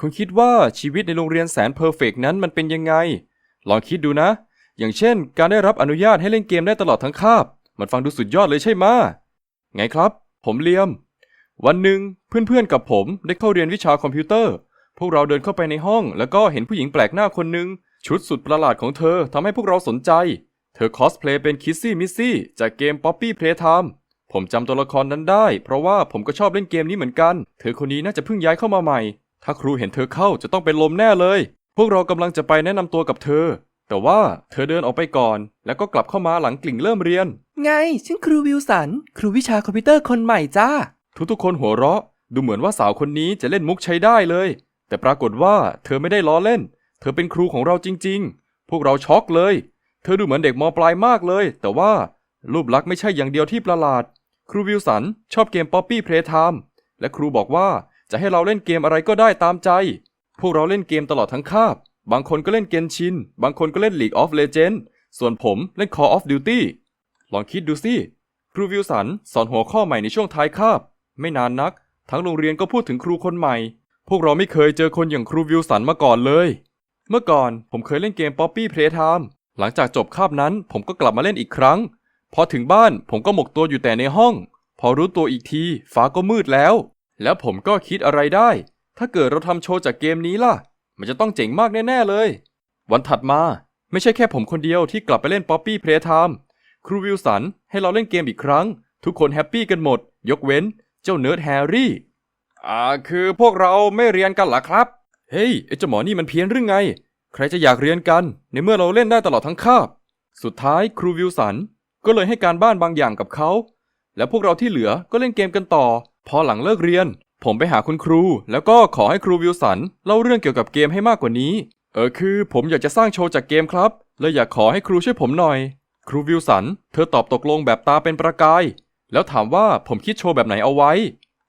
คุณคิดว่าชีวิตในโรงเรียนแสนเพอร์เฟกนั้นมันเป็นยังไง ลองคิดดูนะ อย่างเช่น การได้รับอนุญาตให้เล่นเกมได้ตลอดทั้งคาบ มันฟังดูสุดยอดเลยใช่ไหมไงครับ ผมเลียม วันหนึ่งเพื่อนๆกับผมได้เข้าเรียนวิชาคอมพิวเตอร์ พวกเราเดินเข้าไปในห้อง แล้วก็เห็นผู้หญิงแปลกหน้าคนหนึ่งชุดสุดประหลาดของเธอทำให้พวกเราสนใจ เธอคอสเพลย์เป็นคิสซี่มิสซี่จากเกม Poppy Playtime ผมจำตัวละครนั้นได้ เพราะว่าผมก็ชอบเล่นเกมนี้เหมือนกัน เธอคนนี้น่าจะเพิ่งย้ายเข้ามาใหม่ ถ้าครูเห็นเธอเข้าจะต้องเป็นลมแน่เลย พวกเรากำลังจะไปแนะนำตัวกับเธอ แต่ว่าเธอเดินออกไปก่อน แล้วก็กลับเข้ามาหลังกลิ่งเริ่มเรียน ไงฉันครูวิลสัน ครูวิชาคอมพิวเตอร์คนใหม่จ้า ทุกๆคนหัวเราะ ดูเหมือนว่าสาวคนนี้จะเล่นมุกใช้ได้เลย แต่ปรากฏว่าเธอไม่ได้ล้อเล่น เธอเป็นครูของเราจริง ๆ พวกเราช็อกเลย เธอดูเหมือนเด็กมปลายมากเลย แต่ว่ารูปลักษณ์ไม่ใช่อย่างเดียวที่ประหลาด ครูวิลสันชอบเกม Poppy Playtime และครูบอกว่า จะให้เราเล่นเกมอะไรก็ได้ตามใจ พวกเราเล่นเกมตลอดทั้งคาบ บางคนก็เล่นเกนชิน บางคนก็เล่น League of Legends ส่วนผมเล่น Call of Duty ลองคิดดูสิ ครูวิลสันสอนหัวข้อใหม่ในช่วงท้ายคาบ ไม่นานนัก ทั้งโรงเรียนก็พูดถึงครูคนใหม่ พวกเราไม่เคยเจอคนอย่างครูวิลสันมาก่อนเลย เมื่อก่อนผมเคยเล่นเกม Poppy Playtime หลังจากจบคาบนั้น ผมก็กลับมาเล่นอีกครั้ง พอถึงบ้านผมก็หมกตัวอยู่แต่ในห้อง พอรู้ตัวอีกทีฟ้าก็มืดแล้ว แล้วผมก็คิดอะไรได้ ถ้าเกิดเราทำโชว์จากเกมนี้ล่ะ มันจะต้องเจ๋งมากแน่ ๆ เลย วันถัดมาไม่ใช่แค่ผมคนเดียวที่กลับไปเล่น Poppy Playtime ครูวิลสันให้เราเล่นเกมอีกครั้ง ทุกคนแฮปปี้กันหมด ยกเว้นเจ้าเนิร์ดแฮร์รี่ อ่า คือพวกเราไม่เรียนกันเหรอครับ เฮ้ยไอ้เจ้าหมอนี่มันเพี้ยนหรือไง ใครจะอยากเรียนกัน ในเมื่อเราเล่นได้ตลอดทั้งคาบ สุดท้ายครูวิลสันก็เลยให้การบ้านบางอย่างกับเขา แล้วพวกเราที่เหลือก็เล่นเกมกันต่อ พอหลังเลิกเรียน ผมไปหาคุณครู แล้วก็ขอให้ครูวิลสันเล่าเรื่องเกี่ยวกับเกมให้มากกว่านี้ เออคือผมอยากจะสร้างโชว์จากเกมครับเลยอยากขอให้ครูช่วยผมหน่อย ครูวิลสัน เธอตอบตกลงแบบตาเป็นประกาย แล้วถามว่าผมคิดโชว์แบบไหนเอาไว้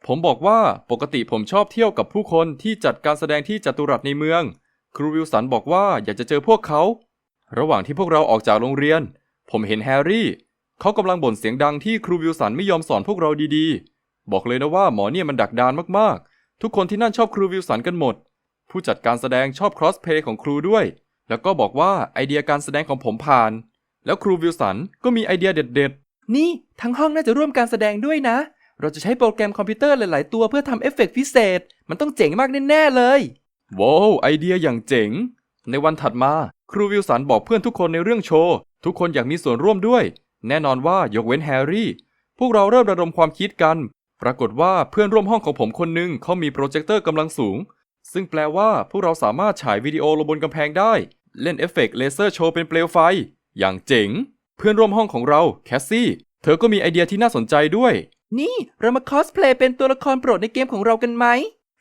ผมบอกว่าปกติผมชอบเที่ยวกับผู้คนที่จัดการแสดงที่จัตุรัสในเมือง ครูวิลสันบอกว่าอยากจะเจอพวกเขา ระหว่างที่พวกเราออกจากโรงเรียน ผมเห็นแฮร์รี่ เขากำลังบ่นเสียงดังที่ครูวิลสันไม่ยอมสอนพวกเราดีๆ บอกเลยนะว่าหมอเนี่ยมันดักดานมากๆ ทุกคนที่นั่นชอบครูวิลสันกันหมด ผู้จัดการแสดงชอบครอสเพลย์ของครูด้วย แล้วก็บอกว่าไอเดียการแสดงของผมผ่าน แล้วครูวิลสันก็มีไอเดียเด็ดๆ นี่ทั้งห้องน่าจะร่วมการแสดงด้วยนะ เราจะใช้โปรแกรมคอมพิวเตอร์หลายๆ ตัวเพื่อทำเอฟเฟกต์พิเศษ มันต้องเจ๋งมากแน่ๆเลยว้าวไอเดียอย่างเจ๋ง ในวันถัดมาครูวิลสันบอกเพื่อนทุกคนในเรื่องโชว์ ทุกคนอยากมีส่วนร่วมด้วย แน่นอนว่ายกเว้นแฮร์รี่ พวกเราเริ่มระดมความคิดกัน ปรากฏว่าเพื่อนร่วมห้องของผมคนหนึ่งเขามีโปรเจคเตอร์กำลังสูง ซึ่งแปลว่าพวกเราสามารถฉายวิดีโอลงบนกำแพงได้ เล่นเอฟเฟกต์เลเซอร์โชว์เป็นเปลวไฟ อย่างเจ๋ง เพื่อนร่วมห้องของเราแคสซี่ เธอก็มีไอเดียที่น่าสนใจด้วย นี่เรามาคอสเพลย์เป็นตัวละครโปรดในเกมของเรากันไหม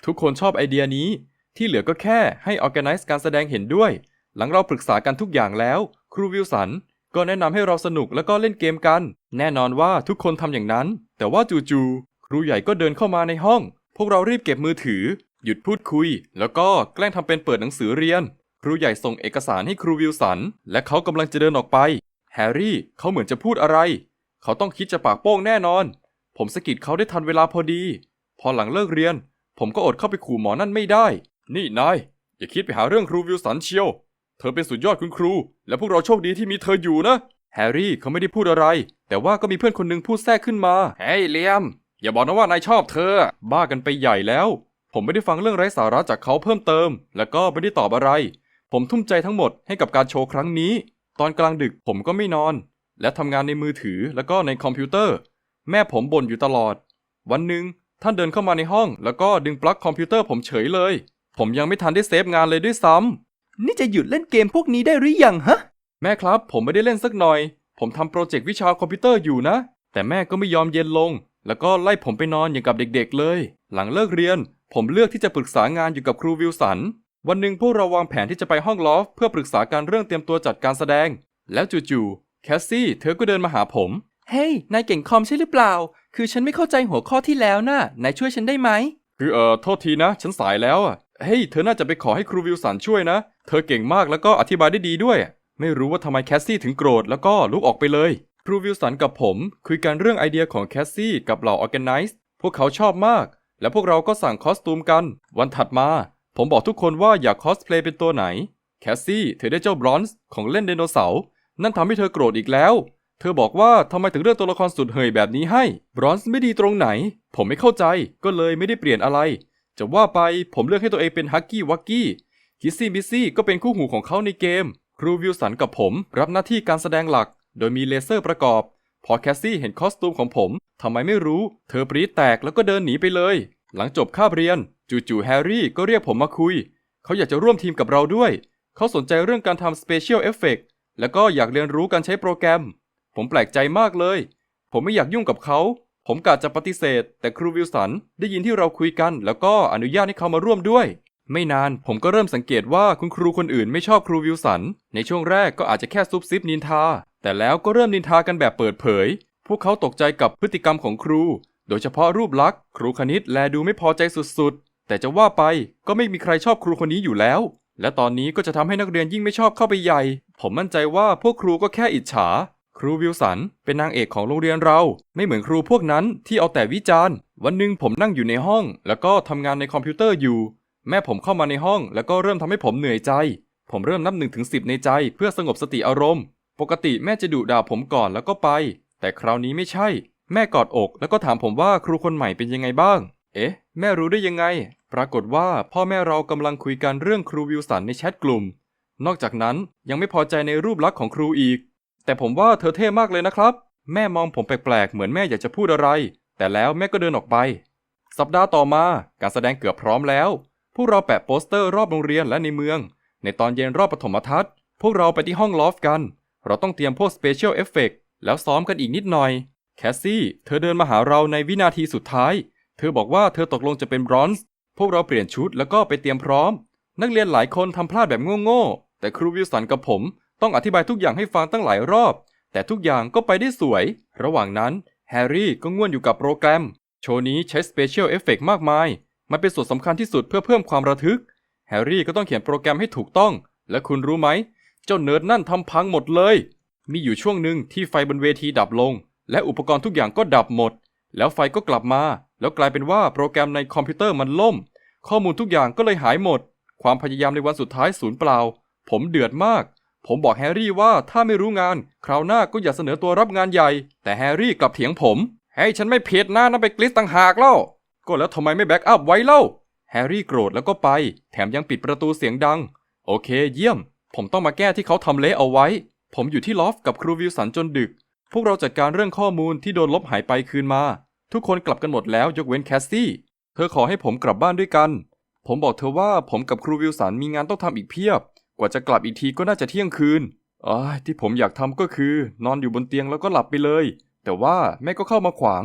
ทุกคนชอบไอเดียนี้ ที่เหลือก็แค่ให้ organize การแสดงเห็นด้วย หลังเราปรึกษากันทุกอย่างแล้ว ครูวิลสันก็แนะนำให้เราสนุกแล้วก็เล่นเกมกัน แน่นอนว่าทุกคนทำอย่างนั้น แต่ว่าจู่ๆ ครูใหญ่ก็เดินเข้ามาในห้อง พวกเรารีบเก็บมือถือ หยุดพูดคุย แล้วก็แกล้งทำเป็นเปิดหนังสือเรียน ครูใหญ่ส่งเอกสารให้ครูวิลสัน และเขากำลังจะเดินออกไป แฮร์รี่เขาเหมือนจะพูดอะไร เขาต้องคิดจะปากโป้งแน่นอน ผมสะกิดเขาได้ทันเวลาพอดี พอหลังเลิกเรียน ผมก็อดเข้าไปขู่หมอนั่นไม่ได้ นี่นายอย่าคิดไปหาเรื่องครูวิลสันเชียว เธอเป็นสุดยอดคุณครู และพวกเราโชคดีที่มีเธออยู่นะ แฮร์รี่เขาไม่ได้พูดอะไร แต่ว่าก็มีเพื่อนคนหนึ่งพูดแทรกขึ้นมา เฮ้ยเลียม อย่าบอกนะว่านายชอบเธอ บ้ากันไปใหญ่แล้ว ผมไม่ได้ฟังเรื่องไร้สาระจากเขาเพิ่มเติม แล้วก็ไม่ได้ตอบอะไร ผมทุ่มใจทั้งหมดให้กับการโชว์ครั้งนี้ ตอนกลางดึกผมก็ไม่นอน และทำงานในมือถือแล้วก็ในคอมพิวเตอร์ แม่ผมบ่นอยู่ตลอด วันหนึ่งท่านเดินเข้ามาในห้อง แล้วก็ดึงปลั๊กคอมพิวเตอร์ผมเฉยเลย ผมยังไม่ทันได้เซฟงานเลยด้วยซ้ำนี่จะหยุดเล่นเกมพวกนี้ได้หรือยังฮะ แม่ครับ ผมไม่ได้เล่นสักหน่อย ผมทำโปรเจกต์วิชาคอมพิวเตอร์อยู่นะ แต่แม่ก็ไม่ยอมเย็นลง แล้วก็ไล่ผมไปนอนอย่างกับเด็กๆเลย หลังเลิกเรียน ผมเลือกที่จะปรึกษางานอยู่กับครูวิลสัน วันหนึ่งพวกเราวางแผนที่จะไปห้องลอฟเพื่อปรึกษาการเรื่องเตรียมตัวจัดการแสดง แล้วจู่ๆแคสซี่เธอก็เดินมาหาผม เฮ้ย นายเก่งคอมใช่หรือเปล่า คือฉันไม่เข้าใจหัวข้อที่แล้วนะ่ะ นายช่วยฉันได้ไหม คือเอ่อโทษทีนะ ฉันสายแล้วอะ เฮ้ย เธอน่าจะไปขอให้ครูวิลสันช่วยนะ เธอเก่งมากแล้วก็อธิบายได้ดีด้วย ไม่รู้ว่าทำไมแคสซี่ถึงโกรธแล้วก็ลุกออกไปเลย รูวิลสันกับผมคุยกันเรื่องไอเดียของแคสซี่กับเหล่าออแกไนซ์พวกเขาชอบมาก และพวกเราก็สั่งคอสตูมกัน วันถัดมา ผมบอกทุกคนว่าอยากคอสเพลย์เป็นตัวไหน แคสซี่เธอได้เจ้าบรอนซ์ของเล่นไดโนเสาร์นั่นทำให้เธอโกรธอีกแล้ว เธอบอกว่าทำไมถึงเลือกตัวละครสุดเฮยแบบนี้ให้ บรอนซ์ไม่ดีตรงไหน ผมไม่เข้าใจก็เลยไม่ได้เปลี่ยนอะไร จะว่าไปผมเลือกให้ตัวเองเป็นฮักกี้วักกี้คิสซี่บิสซี่ก็เป็นคู่หูของเขาในเกม ครูวิลสันกับผมรับหน้าที่การแสดงหลัก โดยมีเลเซอร์ประกอบ พอแคสซี่เห็นคอสตูมของผมทำไมไม่รู้ เธอปรี๊ดแตกแล้วก็เดินหนีไปเลย หลังจบคาบเรียน จู่ๆแฮร์รี่ก็เรียกผมมาคุย เขาอยากจะร่วมทีมกับเราด้วย เขาสนใจเรื่องการทำ Special Effect แล้วก็อยากเรียนรู้การใช้โปรแกรม ผมแปลกใจมากเลย ผมไม่อยากยุ่งกับเขา ผมกะจะปฏิเสธ แต่ครูวิลสันได้ยินที่เราคุยกัน แล้วก็อนุญาตให้เขามาร่วมด้วยไม่นานผมก็เริ่มสังเกตว่าคุณครูคนอื่นไม่ชอบครูวิลสัน ในช่วงแรกก็อาจจะแค่ซุบซิบนินทา แต่แล้วก็เริ่มนินทากันแบบเปิดเผย พวกเขาตกใจกับพฤติกรรมของครู โดยเฉพาะรูปลักษณ์ ครูคณิตแลดูไม่พอใจสุดๆ แต่จะว่าไปก็ไม่มีใครชอบครูคนนี้อยู่แล้ว และตอนนี้ก็จะทำให้นักเรียนยิ่งไม่ชอบเข้าไปใหญ่ ผมมั่นใจว่าพวกครูก็แค่อิจฉา ครูวิลสันเป็นนางเอกของโรงเรียนเรา ไม่เหมือนครูพวกนั้นที่เอาแต่วิจารณ์ วันหนึ่งผมนั่งอยู่ในห้อง แล้วก็ทำงานในคอมพิวเตอร์อยู่ แม่ผมเข้ามาในห้อง แล้วก็เริ่มทำให้ผมเหนื่อยใจ ผมเริ่มนับหนึ่งถึงสิในใจ เพื่อสงบสติอารมณ์ ปกติแม่จะดุด่าผมก่อนแล้วก็ไป แต่คราวนี้ไม่ใช่ แม่กอดอกแล้วก็ถามผมว่าครูคนใหม่เป็นยังไงบ้าง เอ๊ะ แม่รู้ได้ยังไง ปรากฏว่าพ่อแม่เรากำลังคุยกันเรื่องครูวิลสันในแชทกลุ่ม นอกจากนั้นยังไม่พอใจในรูปลักษณ์ของครูอีก แต่ผมว่าเธอเท่มากเลยนะครับ แม่มองผมแปลกๆเหมือนแม่อยากจะพูดอะไร แต่แล้วแม่ก็เดินออกไป สัปดาห์ต่อมาการแสดงเกือบพร้อมแล้ว พวกเราแปะโปสเตอร์รอบโรงเรียนและในเมือง ในตอนเย็นรอบปฐมทัศน์ พวกเราไปที่ห้องลอฟกัน เราต้องเตรียมพวกสเปเชียลเอฟเฟกแล้วซ้อมกันอีกนิดหน่อย แคสซี่ เธอเดินมาหาเราในวินาทีสุดท้าย เธอบอกว่าเธอตกลงจะเป็นบรอนซ์ พวกเราเปลี่ยนชุดแล้วก็ไปเตรียมพร้อม นักเรียนหลายคนทำพลาดแบบโง่ๆ แต่ครูวิลสันกับผม ต้องอธิบายทุกอย่างให้ฟังตั้งหลายรอบ แต่ทุกอย่างก็ไปได้สวย ระหว่างนั้นแฮร์รี่ก็ง่วนอยู่กับโปรแกรม โชว์นี้ใช้สเปเชียลเอฟเฟกมากมาย มันเป็นส่วนสำคัญที่สุดเพื่อเพิ่มความระทึก แฮร์รี่ก็ต้องเขียนโปรแกรมให้ถูกต้อง และคุณรู้ไหม เจ้าเนิร์ดนั่นทำพังหมดเลย มีอยู่ช่วงหนึ่งที่ไฟบนเวทีดับลง และอุปกรณ์ทุกอย่างก็ดับหมด แล้วไฟก็กลับมา แล้วกลายเป็นว่าโปรแกรมในคอมพิวเตอร์มันล่ม ข้อมูลทุกอย่างก็เลยหายหมด ความพยายามในวันสุดท้ายสูญเปล่า ผมเดือดมาก ผมบอกแฮร์รี่ว่าถ้าไม่รู้งาน คราวหน้าก็อย่าเสนอตัวรับงานใหญ่ แต่แฮร์รี่กลับเถียงผมให้ฉันไม่ผิดนะนั่นไปกลิสต่างหากเล่า ก็แล้วทำไมไม่แบ็กอัพไว้เล่า แฮร์รี่โกรธแล้วก็ไป แถมยังปิดประตูเสียงดัง โอเค เยี่ยม ผมต้องมาแก้ที่เขาทำเละเอาไว้ ผมอยู่ที่ลอฟกับครูวิลสันจนดึก พวกเราจัดการเรื่องข้อมูลที่โดนลบหายไปคืนมา ทุกคนกลับกันหมดแล้วยกเว้นแคสซี่เธอขอให้ผมกลับบ้านด้วยกัน ผมบอกเธอว่าผมกับครูวิลสันมีงานต้องทำอีกเพียบ กว่าจะกลับอีกทีก็น่าจะเที่ยงคืนอ้ที่ผมอยากทำก็คือ นอนอยู่บนเตียงแล้วก็หลับไปเลย แต่ว่าแม่ก็เข้ามาขวาง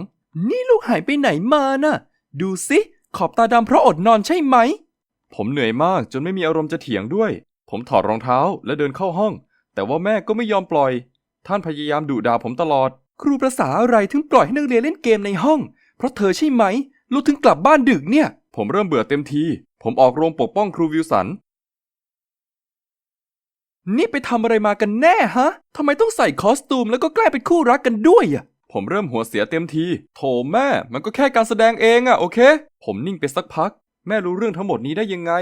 นี่ลูกหายไปไหนมาน่ะ ดูสิขอบตาดำเพราะอดนอนใช่ไหม ผมเหนื่อยมากจนไม่มีอารมณ์จะเถียงด้วย ผมถอดรองเท้าและเดินเข้าห้อง แต่ว่าแม่ก็ไม่ยอมปล่อย ท่านพยายามดุด่าผมตลอด ครูประษาอะไรถึงปล่อยให้นักเรียนเล่นเกมในห้อง เพราะเธอใช่ไหมลูกถึงกลับบ้านดึกเนี่ย ผมเริ่มเบื่อเต็มที ผมออกโรงปกป้องครูวิลสัน นี่ไปทำอะไรมากันแน่ฮะทำไมต้องใส่คอสตูมแล้วก็แกล้งเป็นคู่รักกันด้วยอะผมเริ่มหัวเสียเต็มที โถแม่ มันก็แค่การแสดงเองอะโอเค ผมนิ่งไปสักพัก แม่รู้เรื่องทั้งหมดนี้ได้ยังไง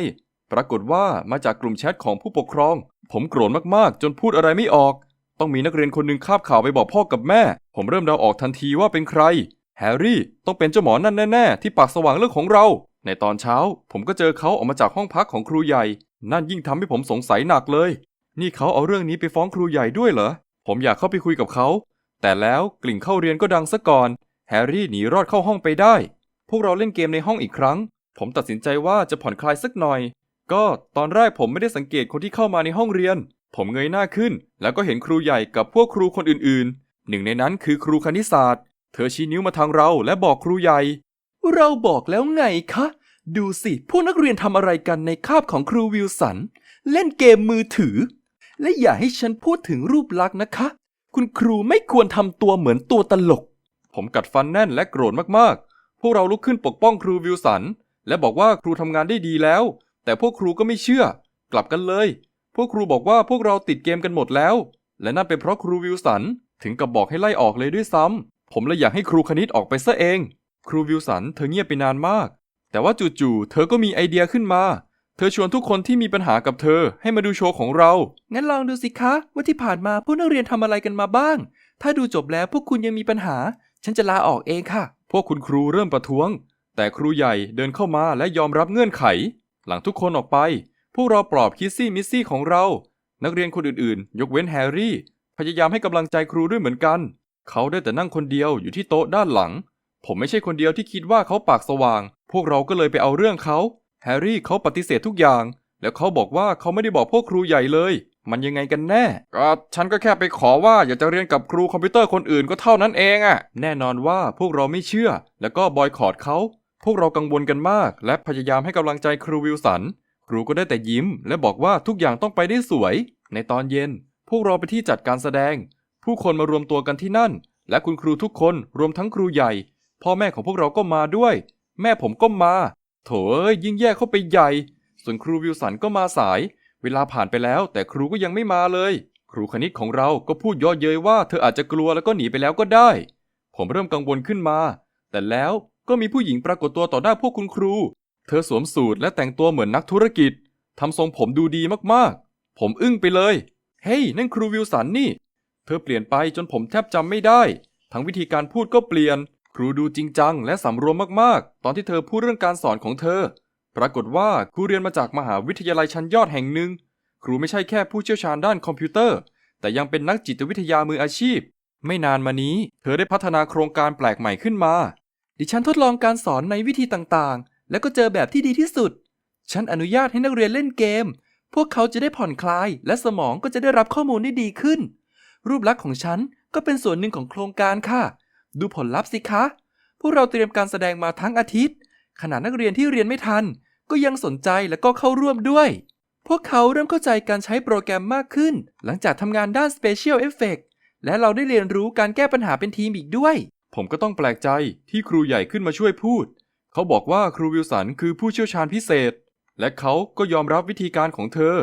ปรากฏว่ามาจากกลุ่มแชทของผู้ปกครอง ผมโกรธมากๆ จนพูดอะไรไม่ออก ต้องมีนักเรียนคนหนึ่งคาบข่าวไปบอกพ่อกับแม่ ผมเริ่มเดาออกทันทีว่าเป็นใคร แฮร์รี่ต้องเป็นเจ้าหมอนั่นแน่ๆ ที่ปากสว่างเรื่องของเรา ในตอนเช้า ผมก็เจอเขาออกมาจากห้องพักของครูใหญ่ นั่นยิ่งทำให้ผมสงสัยหนักเลย นี่เขาเอาเรื่องนี้ไปฟ้องครูใหญ่ด้วยเหรอ ผมอยากเข้าไปคุยกับเขา แต่แล้วกลิ่นเข้าเรียนก็ดังซะก่อน แฮร์รี่หนีรอดเข้าห้องไปได้ พวกเราเล่นเกมในห้องอีกครั้ง ผมตัดสินใจว่าจะผ่อนคลายสักหน่อย ก็ตอนแรกผมไม่ได้สังเกตคนที่เข้ามาในห้องเรียน ผมเงยหน้าขึ้น แล้วก็เห็นครูใหญ่กับพวกครูคนอื่นๆ หนึ่งในนั้นคือครูคณิตศาสตร์ เธอชี้นิ้วมาทางเราและบอกครูใหญ่ เราบอกแล้วไงคะ ดูสิพวกนักเรียนทำอะไรกันในคาบของครูวิลสัน เล่นเกมมือถือ และอย่าให้ฉันพูดถึงรูปลักษณ์นะคะ คุณครูไม่ควรทำตัวเหมือนตัวตลก ผมกัดฟันแน่นและโกรธมากๆ พวกเราลุกขึ้นปกป้องครูวิลสัน และบอกว่าครูทำงานได้ดีแล้ว แต่พวกครูก็ไม่เชื่อ กลับกันเลย พวกครูบอกว่าพวกเราติดเกมกันหมดแล้ว และนั่นเป็นเพราะครูวิลสันถึงกับบอกให้ไล่ออกเลยด้วยซ้ำผมเลยอยากให้ครูคณิตออกไปซะเอง ครูวิลสันเธอเงียบไปนานมาก แต่ว่าจู่ๆเธอก็มีไอเดียขึ้นมา เธอชวนทุกคนที่มีปัญหากับเธอให้มาดูโชว์ของเรา งั้นลองดูสิคะว่าที่ผ่านมาพวกนักเรียนทำอะไรกันมาบ้าง ถ้าดูจบแล้วพวกคุณยังมีปัญหา ฉันจะลาออกเองค่ะ พวกคุณครูเริ่มประท้วง แต่ครูใหญ่เดินเข้ามาและยอมรับเงื่อนไข หลังทุกคนออกไป พวกเราปลอบคิสซี่มิสซี่ของเรา นักเรียนคนอื่นๆ ยกเว้นแฮร์รี่ พยายามให้กำลังใจครูด้วยเหมือนกัน เขาได้แต่นั่งคนเดียวอยู่ที่โต๊ะด้านหลัง ผมไม่ใช่คนเดียวที่คิดว่าเขาปากสว่าง พวกเราก็เลยไปเอาเรื่องเขา แฮร์รี่เขาปฏิเสธทุกอย่าง แล้วเขาบอกว่าเขาไม่ได้บอกพวกครูใหญ่เลย มันยังไงกันแน่ ก็ฉันก็แค่ไปขอว่าอยากจะเรียนกับครูคอมพิวเตอร์คนอื่นก็เท่านั้นเองอะแน่นอนว่าพวกเราไม่เชื่อ แล้วก็บอยคอรดเขา พวกเรากังวลกันมาก และพยายามให้กำลังใจครูวิลสัน ครูก็ได้แต่ยิ้ม และบอกว่าทุกอย่างต้องไปได้สวย ในตอนเย็น พวกเราไปที่จัดการแสดง ผู้คนมารวมตัวกันที่นั่น และคุณครูทุกคนรวมทั้งครูใหญ่ พ่อแม่ของพวกเราก็มาด้วย แม่ผมก็มา โถเอ้ยยิ่งแย่เข้าไปใหญ่ ส่วนครูวิลสันก็มาสาย เวลาผ่านไปแล้ว แต่ครูก็ยังไม่มาเลย ครูคณิตของเราก็พูดย่อเย้ยว่าเธออาจจะกลัวแล้วก็หนีไปแล้วก็ได้ ผมเริ่มกังวลขึ้นมา แต่แล้ว ก็มีผู้หญิงปรากฏตัวต่อหน้าพวกคุณครู เธอสวมสูทและแต่งตัวเหมือนนักธุรกิจ ทำทรงผมดูดีมากๆ ผมอึ้งไปเลย เฮ้ย นั่นครูวิลสันนี่ เธอเปลี่ยนไปจนผมแทบจำไม่ได้ ทั้งวิธีการพูดก็เปลี่ยน ครูดูจริงจังและสำรวมมากๆ ตอนที่เธอพูดเรื่องการสอนของเธอ ปรากฏว่าครูเรียนมาจากมหาวิทยาลัยชั้นยอดแห่งหนึ่ง ครูไม่ใช่แค่ผู้เชี่ยวชาญด้านคอมพิวเตอร์ แต่ยังเป็นนักจิตวิทยามืออาชีพ ไม่นานมานี้ เธอได้พัฒนาโครงการแปลกใหม่ขึ้นมา ดิฉันทดลองการสอนในวิธีต่างๆ แล้วก็เจอแบบที่ดีที่สุด ฉันอนุญาตให้นักเรียนเล่นเกม พวกเขาจะได้ผ่อนคลาย และสมองก็จะได้รับข้อมูลได้ดีขึ้น รูปลักษณ์ของฉันก็เป็นส่วนหนึ่งของโครงการค่ะ ดูผลลัพธ์สิคะ พวกเราเตรียมการแสดงมาทั้งอาทิตย์ ขณะนักเรียนที่เรียนไม่ทัน ก็ยังสนใจและก็เข้าร่วมด้วย พวกเขาเริ่มเข้าใจการใช้โปรแกรมมากขึ้น หลังจากทำงานด้าน Special Effect และเราได้เรียนรู้การแก้ปัญหาเป็นทีมอีกด้วย ผมก็ต้องแปลกใจที่ครูใหญ่ขึ้นมาช่วยพูด เขาบอกว่าครูวิลสันคือผู้เชี่ยวชาญพิเศษ และเขาก็ยอมรับวิธีการของเธอ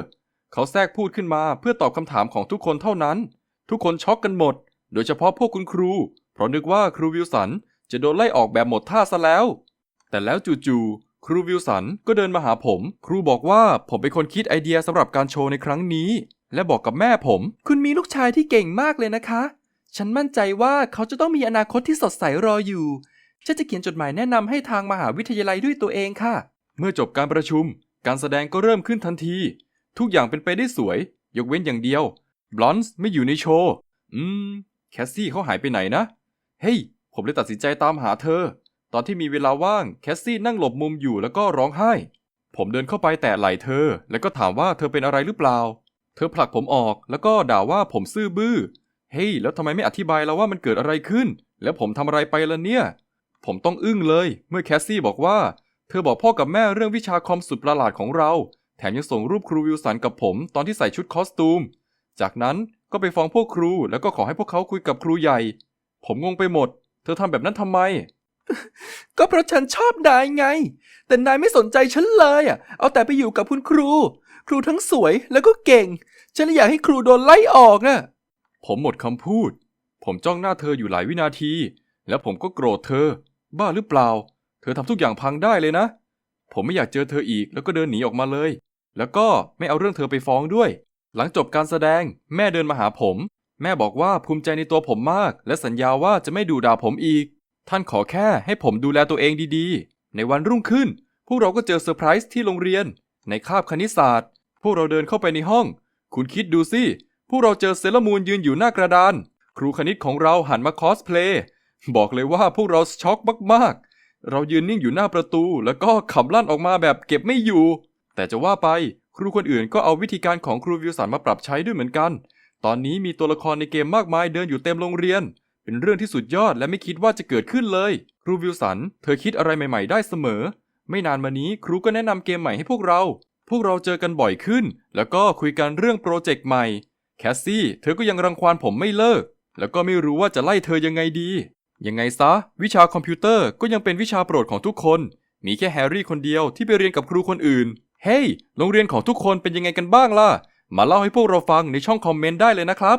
เขาแทรกพูดขึ้นมาเพื่อตอบคำถามของทุกคนเท่านั้น ทุกคนช็อกกันหมด โดยเฉพาะพวกคุณครู เพราะนึกว่าครูวิลสันจะโดนไล่ออกแบบหมดท่าซะแล้ว แต่แล้วจู่ๆครูวิลสันก็เดินมาหาผม ครูบอกว่าผมเป็นคนคิดไอเดียสำหรับการโชว์ในครั้งนี้ และบอกกับแม่ผม คุณมีลูกชายที่เก่งมากเลยนะคะ ฉันมั่นใจว่าเขาจะต้องมีอนาคตที่สดใสรออยู่ ฉันจะเขียนจดหมายแนะนำให้ทางมหาวิทยาลัยด้วยตัวเองค่ะ เมื่อจบการประชุม การแสดงก็เริ่มขึ้นทันที ทุกอย่างเป็นไปได้สวย ยกเว้นอย่างเดียว บลอนส์ไม่อยู่ในโชว์ อืม แคสซี่เขาหายไปไหนนะ เฮ้ย ผมเลยตัดสินใจตามหาเธอ ตอนที่มีเวลาว่าง แคสซี่นั่งหลบมุมอยู่แล้วก็ร้องไห้ ผมเดินเข้าไปแตะไหล่เธอ แล้วก็ถามว่าเธอเป็นอะไรหรือเปล่า เธอผลักผมออกแล้วก็ด่าว่าผมซื่อบื้อ เฮ้ยแล้วทำไมไม่อธิบายเราว่ามันเกิดอะไรขึ้น แล้วผมทำอะไรไปล่ะเนี่ย ผมต้องอึ้งเลย เมื่อแคสซี่บอกว่า เธอบอกพ่อกับแม่เรื่องวิชาคอมสุดประหลาดของเรา แถมยังส่งรูปครูวิลสันกับผมตอนที่ใส่ชุดคอสตูม จากนั้นก็ไปฟ้องพวกครูแล้วก็ขอให้พวกเขาคุยกับครูใหญ่ ผมงงไปหมด เธอทำแบบนั้นทำไม ก็เพราะฉันชอบนายไง แต่นายไม่สนใจฉันเลยอะ เอาแต่ไปอยู่กับคุณครู ครูทั้งสวยแล้วก็เก่ง ฉันเลยอยากให้ครูโดนไล่ออกอะ ผมหมดคำพูด ผมจ้องหน้าเธออยู่หลายวินาที แล้วผมก็โกรธเธอ บ้าหรือเปล่า เธอทำทุกอย่างพังได้เลยนะ ผมไม่อยากเจอเธออีกแล้วก็เดินหนีออกมาเลย แล้วก็ไม่เอาเรื่องเธอไปฟ้องด้วย หลังจบการแสดง แม่เดินมาหาผม แม่บอกว่าภูมิใจในตัวผมมาก และสัญญาว่าจะไม่ดูด่าผมอีก ท่านขอแค่ให้ผมดูแลตัวเองดีๆ ในวันรุ่งขึ้น พวกเราก็เจอเซอร์ไพรส์ที่โรงเรียน ในคาบคณิตศาสตร์ พวกเราเดินเข้าไปในห้อง คุณคิดดูสิ พวกเราเจอเซเลมูนยืนอยู่หน้ากระดาน ครูคณิตของเราหันมาคอสเพลย์บอกเลยว่าพวกเราช็อกมากๆ เรายืนนิ่งอยู่หน้าประตู แล้วก็ขำลั่นออกมาแบบเก็บไม่อยู่ แต่จะว่าไปครูคนอื่นก็เอาวิธีการของครูวิลสันมาปรับใช้ด้วยเหมือนกัน ตอนนี้มีตัวละครในเกมมากมายเดินอยู่เต็มโรงเรียน เป็นเรื่องที่สุดยอดและไม่คิดว่าจะเกิดขึ้นเลย ครูวิลสัน เธอคิดอะไรใหม่ ๆ ได้เสมอ ไม่นานมานี้ครูก็แนะนำเกมใหม่ให้พวกเรา พวกเราเจอกันบ่อยขึ้น แล้วก็คุยกันเรื่องโปรเจกต์ใหม่ แคสซี่ เธอก็ยังรังควานผมไม่เลิก แล้วก็ไม่รู้ว่าจะไล่เธอยังไงดี ยังไงซะ วิชาคอมพิวเตอร์ก็ยังเป็นวิชาโปรดของทุกคน มีแค่แฮร์รี่คนเดียวที่ไปเรียนกับครูคนอื่น เฮ้ย โรงเรียนของทุกคนเป็นยังไงกันบ้างล่ะ มาเล่าให้พวกเราฟังในช่องคอมเมนต์ได้เลยนะครับ